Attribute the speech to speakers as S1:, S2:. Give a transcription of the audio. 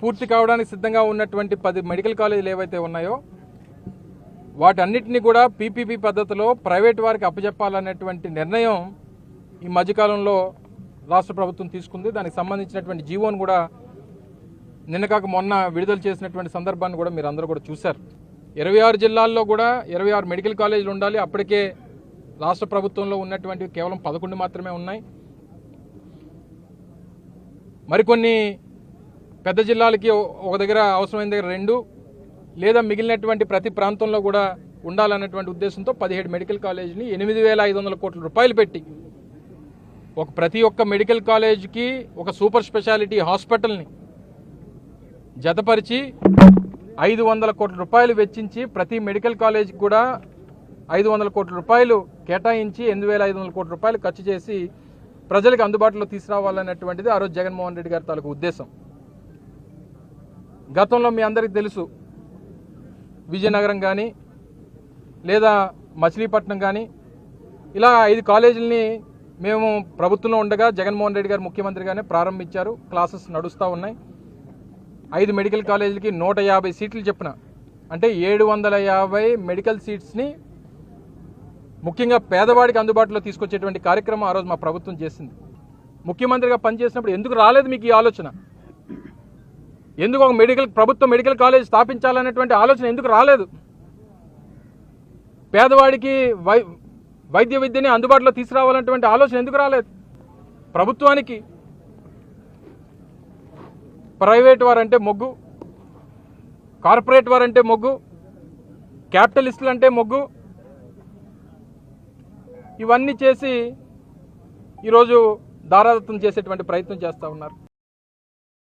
S1: పూర్తి కావడానికి సిద్ధంగా ఉన్నటువంటి పది మెడికల్ కాలేజీలు ఏవైతే ఉన్నాయో వాటన్నిటిని కూడా పీపీపీ పద్ధతిలో ప్రైవేట్ వారికి అప్పచెప్పాలనేటువంటి నిర్ణయం ఈ మధ్యకాలంలో రాష్ట్ర ప్రభుత్వం తీసుకుంది. దానికి సంబంధించినటువంటి జీవోను కూడా నిన్న కాక మొన్న విడుదల చేసినటువంటి సందర్భాన్ని కూడా మీరు అందరూ కూడా చూశారు. ఇరవై ఆరు జిల్లాల్లో కూడా ఇరవై ఆరు మెడికల్ కాలేజీలు ఉండాలి. అప్పటికే రాష్ట్ర ప్రభుత్వంలో ఉన్నటువంటి కేవలం పదకొండు మాత్రమే ఉన్నాయి. మరికొన్ని పెద్ద జిల్లాలకి ఒక దగ్గర అవసరమైన దగ్గర రెండు లేదా మిగిలినటువంటి ప్రతి ప్రాంతంలో కూడా ఉండాలన్నటువంటి ఉద్దేశంతో పదిహేడు మెడికల్ కాలేజీని ఎనిమిది వేల ఐదు వందల కోట్ల రూపాయలు పెట్టి ఒక ప్రతి ఒక్క మెడికల్ కాలేజీకి ఒక సూపర్ స్పెషాలిటీ హాస్పిటల్ని జతపరిచి ఐదు వందల కోట్ల రూపాయలు వెచ్చించి ప్రతి మెడికల్ కాలేజీకి కూడా ఐదు వందల కోట్ల రూపాయలు కేటాయించి ఎనిమిది వేల ఐదు వందల కోట్ల రూపాయలు ఖర్చు చేసి ప్రజలకు అందుబాటులో తీసుకురావాలన్నటువంటిది ఆ రోజు జగన్మోహన్ రెడ్డి గారి తాలూకు ఉద్దేశం. గతంలో మీ అందరికీ తెలుసు విజయనగరం కానీ లేదా మచిలీపట్నం కానీ ఇలా ఐదు కాలేజీలని మేము ప్రభుత్వంలో ఉండగా జగన్మోహన్ రెడ్డి గారు ముఖ్యమంత్రిగానే ప్రారంభించారు. క్లాసెస్ నడుస్తూ ఉన్నాయి. ఐదు మెడికల్ కాలేజీలకి నూట యాభై సీట్లు చెప్పిన అంటే ఏడు వందల యాభై మెడికల్ సీట్స్ని ముఖ్యంగా పేదవాడికి అందుబాటులో తీసుకొచ్చేటువంటి కార్యక్రమం ఆ రోజు మా ప్రభుత్వం చేసింది. ముఖ్యమంత్రిగా పనిచేసినప్పుడు ఎందుకు రాలేదు మీకు ఈ ఆలోచన? ఎందుకు ఒక మెడికల్ ప్రభుత్వ మెడికల్ కాలేజ్ స్థాపించాలనేటువంటి ఆలోచన ఎందుకు రాలేదు? పేదవాడికి వై వైద్య విద్యని అందుబాటులో తీసుకురావాలన్నటువంటి ఆలోచన ఎందుకు రాలేదు? ప్రభుత్వానికి ప్రైవేట్ వారంటే మొగ్గు కార్పొరేట్ వారంటే మొగ్గు క్యాపిటలిస్టులు అంటే మొగ్గు. ఇవన్నీ చేసి ఈరోజు దారాదత్తం చేసేటువంటి ప్రయత్నం చేస్తూ ఉన్నారు.